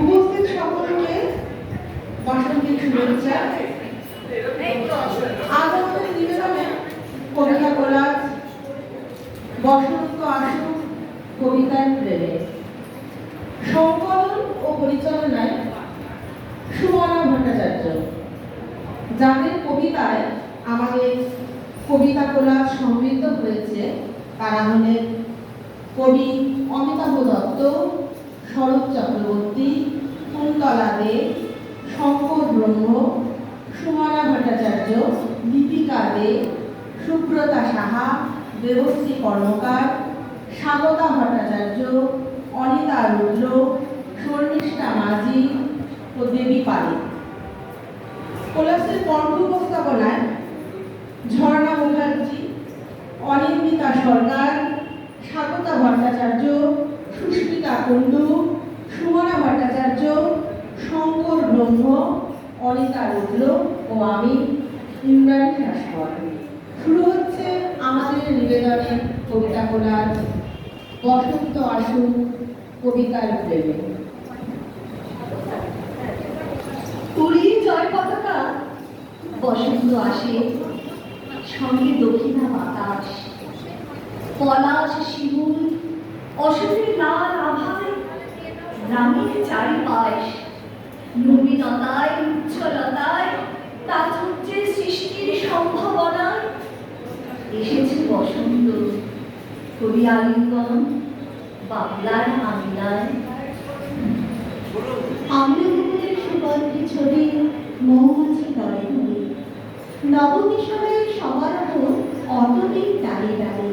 উপস্থিত সকলকে বসন্তের শুভেচ্ছা কবিতা কোলাজ বসন্ত আসুক কবিতার প্রেমে। সংকলন ও পরিচালনায় সুমনা ভট্টাচার্য। যাদের কবিতায় আমাদের কবিতা কোলাজ সমৃদ্ধ হয়েছে, তারা হলেন কবি অমিতাভ দত্ত শরৎ চক্রবর্তী কুন্তলা দে শঙ্কর ব্রহ্ম, সুমনা ভট্টাচার্য, দীপিকা দে, সুব্রতা সাহা, দেবশ্রী কর্মকার স্বাগতা ভট্টাচার্য, অনিতা রুদ্র, শর্মিষ্ঠা মাঝি ও দেবী পালি কোলাসের কণ্ঠ উপস্থাপনায় ঝর্ণা মুখার্জি, অনিন্দিতা সরকার, স্বাগতা ভট্টাচার্য কুণ্ডু সুমনা ভট্টাচার্য, শঙ্কর ব্রহ্ম, অনিতা রুদ্র ও আমি ইন্দ্রাণী শাসকর শুরু হচ্ছে আমাদের নিবেদনে কবিতা কোলার বসন্ত আসু কবিতার প্রেমে। পুরীর জয় পতাকা বসন্ত আসে, সঙ্গে দক্ষিণা বাতাস। পলাশ শিমুল অশোকের লাল আভায় গ্রামের চারিপাশ। নবীনতায় উচ্ছলতায় প্রাচুর্যের সৃষ্টির সম্ভাবনায় এসেছে বসন্ত। কবি আলিঙ্গন, বাংলার আমিনায় আম্রকুকুরের সুগন্ধি ছড়ি মৌমাছি দলে দলে নবকিশোরের সমারোহ অতদিন ডালে ডালে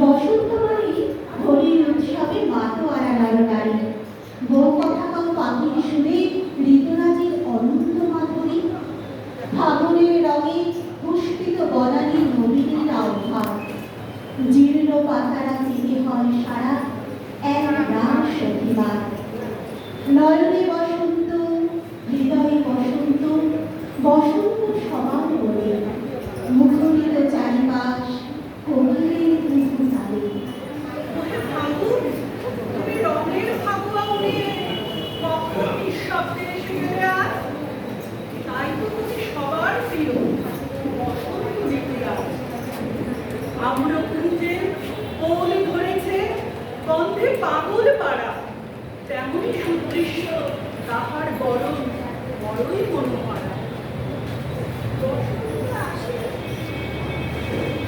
বসন্ত মানে হোলির উৎসবে মাতোয়ারা নরনারী বউ কথা কও পাখির সুরে ঋতুরাজির অনন্ত মাধুরী ফাগুনের রঙে পুষ্পিত বনানী নবীনের আহ্বান জীর্ণ পাতারা থেকে হয় সারা এক রাস অভিমান নয়নে বসন্ত হৃদয়ে বসন্ত বসন্ত সমান বলে মুখরিত চারিপাশ কোকিলের কুকু তালে তুমি রঙের ফাগুয়া উড়িয়ে কখন নিঃশব্দে এসে গেলে আর তাই তো তুমি সবার প্রিয় বসন্ত ঋতু আজ আম্রকুঞ্জে পৌলি ধরেছে গন্ধে পাগল পাড়া তেমনই সুদৃশ্য তাহার বরণ বড়ই মনোহরা বসন্ত আসে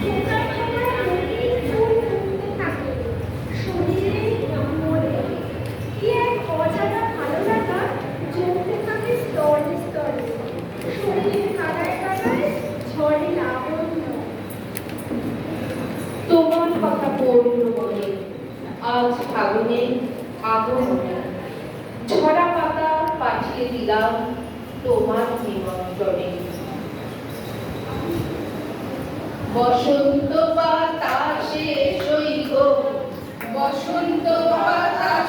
খোকার খেলায় নদীর ফুল ফুটতে থাকে শরীরে মনে কি এক অজানা ভালো লাগা জমতে থাকে স্তরে স্তরে শরীরের কাদায় কাদায় ঝরে লাবণ্য তোমার কথা পড়ল মনে আজ ফাগুনে আগমনে ঝরা পাতা পাঠিয়ে দিলাম তোমার নিমন্ত্রণে বসন্ত বাতাসে সইব বসন্ত বাতাসে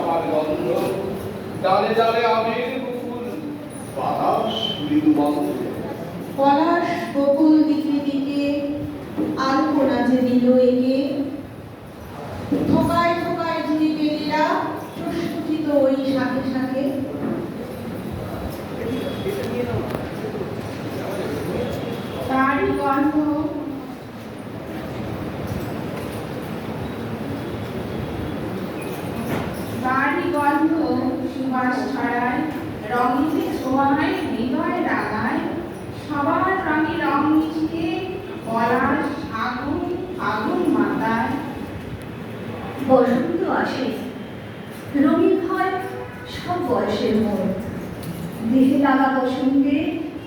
চাপার গন্ধ ডালে ডালে আমের মৃদু পলাশ বকুল দিকে দিকে আর কোনা যে দিল একে থোকায় থোকায় ঝুড়ি বেলিরা প্রস্ফুটিত ওই শাখে শাখে তারই গন্ধ তারই গন্ধ সুবাস ছড়ায় রঙিতে ছোঁয়ায় হৃদয় রাগায় সবার রঙে রং মিশিয়ে পলাশ আগুন আগুন মাতায় বসন্ত আসে। রঙিন হয়, সব বয়সের মন। দেহে লাগা বসন্তে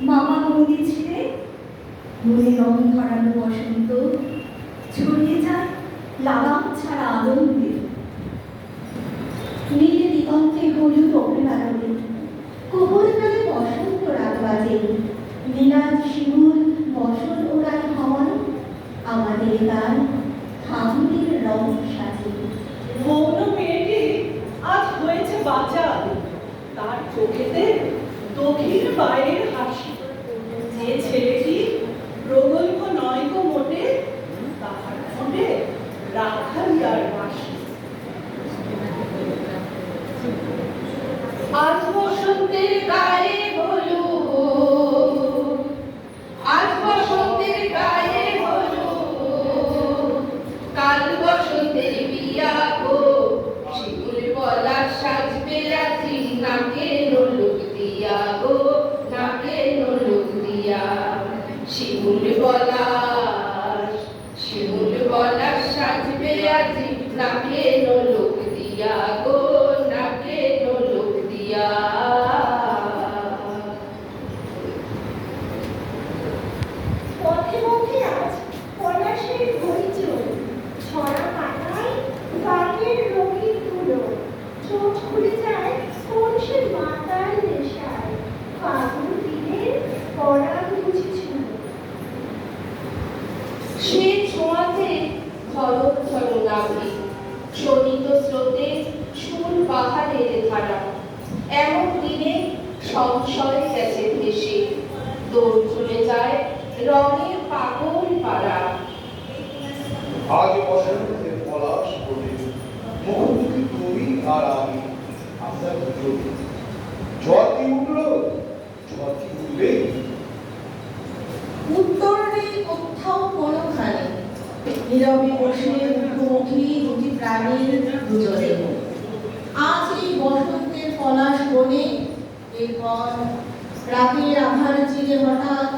মামা বন্দি ছিলে মনে রং ধরানো বসন্ত। ছড়িয়ে যায় লাগাম ছাড়া আনন্দে। নীলে দিগন্তে হলুদ অভিমাননে কোমল কালে বসন্ত রাত বাজে। নীলাজ শিমুল বসন ওড়ান হওয়ান আমাদের গান ফাগুনের রং সাজে মৌন মেয়েটি আজ হয়েছে বাঁচা তার চোখেতে দক্ষিণ বাইরের হাসি যে ছেলেটি প্রগল্ভ নয় গো মোটে তাহার ফোনে রাখালিয়ার বাসি আজ বসন্তের গায়ে হলুদ আজ বসন্তের গায়ে হলুদ কাল বসন্তের বিয়া গো শিমুল পলাশ সাজবে রাত্রি নাকে নলুক দিয়া গো নাকে নলুক দিয়া শিমুল পলাশ শিমুল পলাশ সাজবে রাত্রি নাকে নলুক দিয়া গো নাকে নলুক দিয়া পথে পথে আজ পলাশের হইচই ছড়া পাতায় গানের রঙিন ধুলো চোখ খুলে যায় কোন সে মাতাল নেশায় ফাগুন দিনের পরাগ বুঝি ছিল সে ছোঁয়াতে ধরক ধর নাবি শোণিত স্রোতে সুর পাহাড়ের ধারা এমন দিনে সংশয় গেছে ভেসে দৌড় চলে যায় রঙের পাগল পাড়া। আজ বসন্তের পলাশ বলে মুখোমুখি তুমি আর আমি আমরা দুজন। ঝড় কি উঠল? ঝড় কি উঠবে উত্তর নেই কোথাও কোনোখানে নীরবে বসে মুখোমুখি দুটি প্রাণীর দুজনে। আজ এই বসন্তের পলাশ বনে এরপর রাতের আধার চিরে হঠাৎ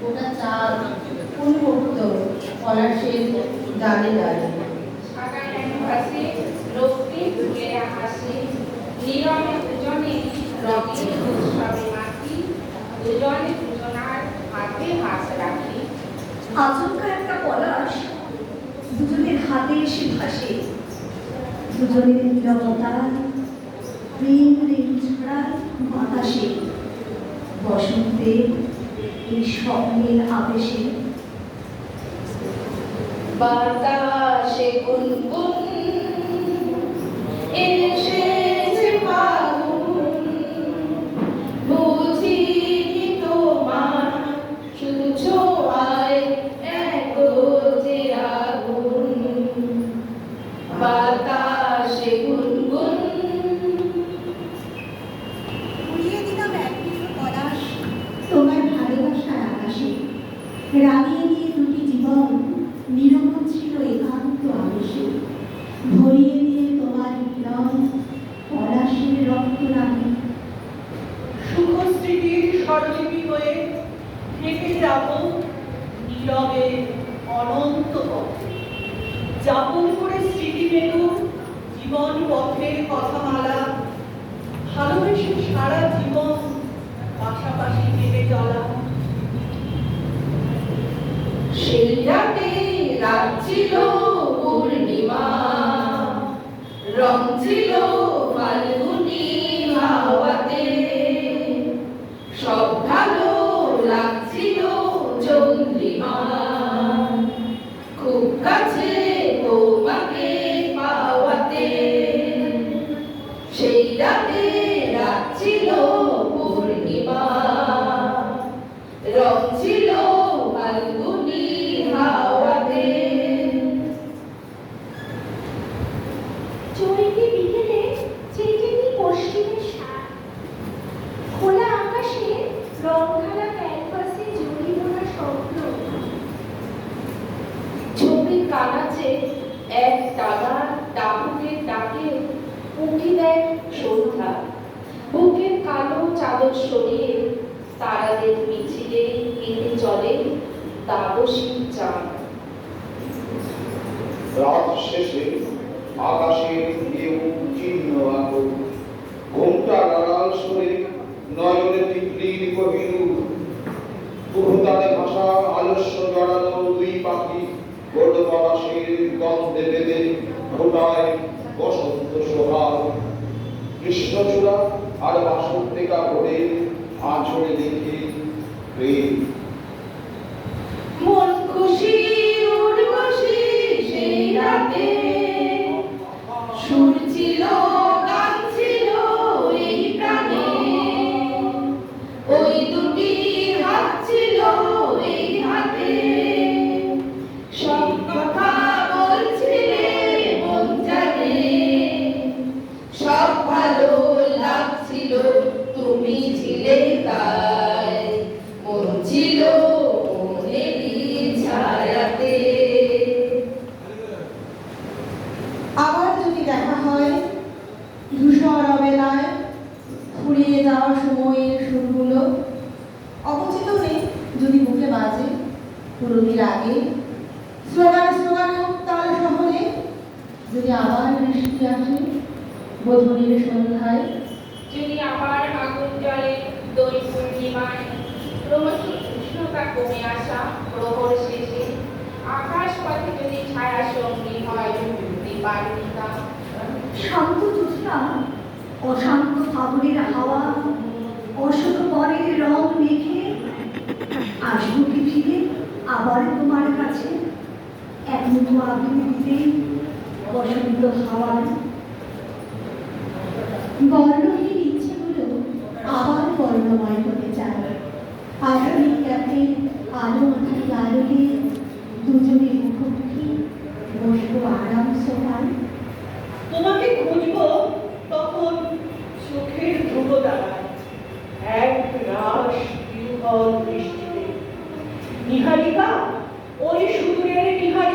গোটা চাঁদ উন্মুক্ত পলাশের হাত রাখি। আচমকা একটা পলাশ দুজনের হাতে এসে ভাসে। দুজনের নীরবতা প্রেম রেল ছড়ায় বাতাসে। বসন্তে এই স্বপ্নের আবেশে। বাতাসে গুনগুন এসেছে রাগিয়ে দিয়ে দুটি জীবন নিরবন ছিল একান্ত আবেশে ভরিয়ে দিয়ে তোমার মিলন পলাশের রক্ত নামে সুখ স্মৃতির স্বরলিপি হয়ে থেকে যাব নীরবে অনন্ত পথে যাপন করে স্মৃতি মেনু জীবন পথের কথামালা ভালোবেসে সারা জীবন পাশাপাশি কেটে চলা সেই রাতে রাত ছিল পূর্ণিমা, রং ছিল ফাল্গুনি হাওয়াতে সব ভালো লাগছিল চন্দ্রিমা, খুব কাছে তোমাকে পাওয়াতে সেই রাত ছিল পূর্ণিমা রং ছিল ফাল্গুনি হাওয়াতে চৈতি বিকেলে চেটেনি পশ্চিমের সার খোলা আকাশে রং খেলা ক্যানভাসে জড়ি ভরা স্বপ্ন ছবির কানাচে এক টানা ডাকুকের ডাকে উঠে দেয় সন্ধ্যা। বুকের কালো চাদর সরিয়ে তারাদের মিছিলে হেঁটে চলে তারসীর চাঁদ রাত শেষে আকাশের ঢেউ চিহ্ন আলো। ঘোমটা আড়াল সরে নয়নে টিকলির কহিলু কুহুতালে ভাষা আলস্য জড়ালো দুই পাখি। গোড পলাশের গন্ধে বেঁধে ফোটায় বসন্ত সোহাগ কৃষ্ণচূড়া আর বাসন্তিকা ভরে আঁচড়ে দেখে প্রেম। স্লোগানে স্লোগানে উত্তাল শহরে যদি আবার বৃষ্টি আসে বোধনের সন্ধ্যায়। যদি আবার আগুন জলে দই পূর্ণিমায় উষ্ণতা কমে আসা প্রহর শেষে আকাশ পথে যদি ছায়া সঙ্গী হয় দীপান্বিতা শান্ত জ্যোৎস্না অশান্ত ফাগুনের হাওয়া অশোক পরের রং মেখে আসব কি ফিরে আবার তোমার কাছে। এক ইচ্ছেগুলো আবার বর্ণময় হতে চায় আধুনিক বসবো আরাম সোফায় তোমাকে খুঁজবো তখন চোখের ধ্রুব দাঁড়ায়। নিহারিকা, ওই সুদূরের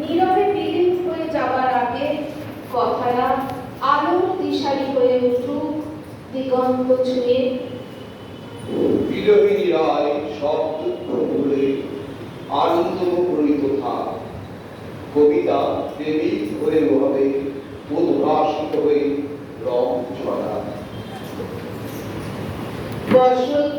নীরবে বিলীন হয়ে যাবার আগে কথারা আলোর দিশারি হয়ে উঠুক দিগন্ত ছুঁয়ে। রায় সব দুঃখ ভুলে আনন্দ মুখরিত থাক। কবিতা প্রেমিক হয়ে হবে উদ্ভাসিত হয়ে রং ছড়া বসন্ত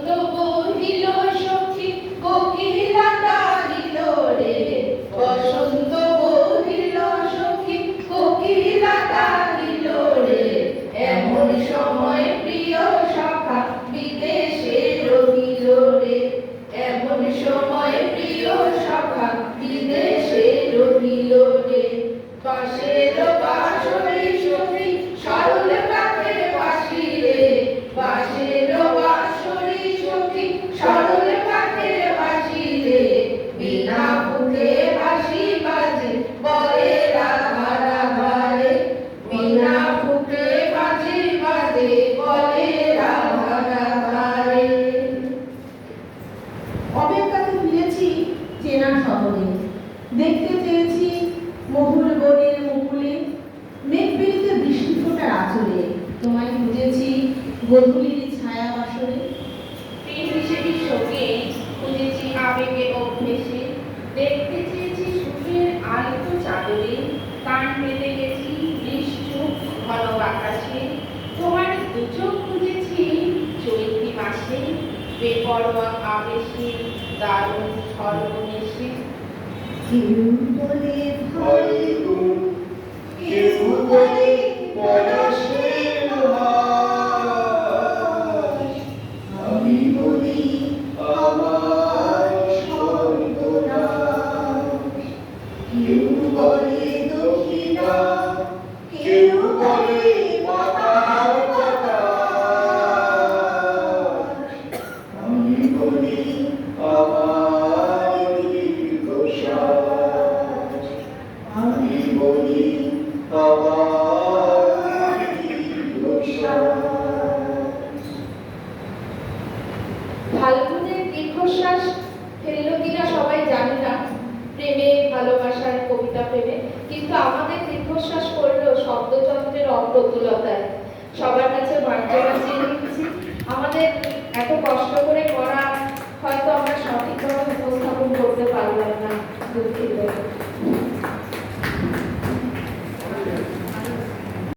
দেখতে চেয়েছি সুখের আলিত চাদরে, কান পেতে গেছি নিশ্চুপ ঘন আকাশে তোমার দুচোখ খুঁজেছি চৈত্রী মাসে, বেপরোয়া আবেশে, দারুণ সর্বনেশে কেউ বলে বিশ্বাস ফেলল কিনা সবাই জানি না। প্রেমে, ভালোবাসায়, কবিতা প্রেমে। কিন্তু আমাদের দীর্ঘশ্বাস করল শব্দযন্ত্রের অপ্রতুলতায়। সবার কাছে মার্জনা চেয়ে নিচ্ছি। আমাদের এত কষ্ট করে করা হয়তো আমরা সঠিকভাবে উপস্থাপন করতে পারলাম না দুঃখিত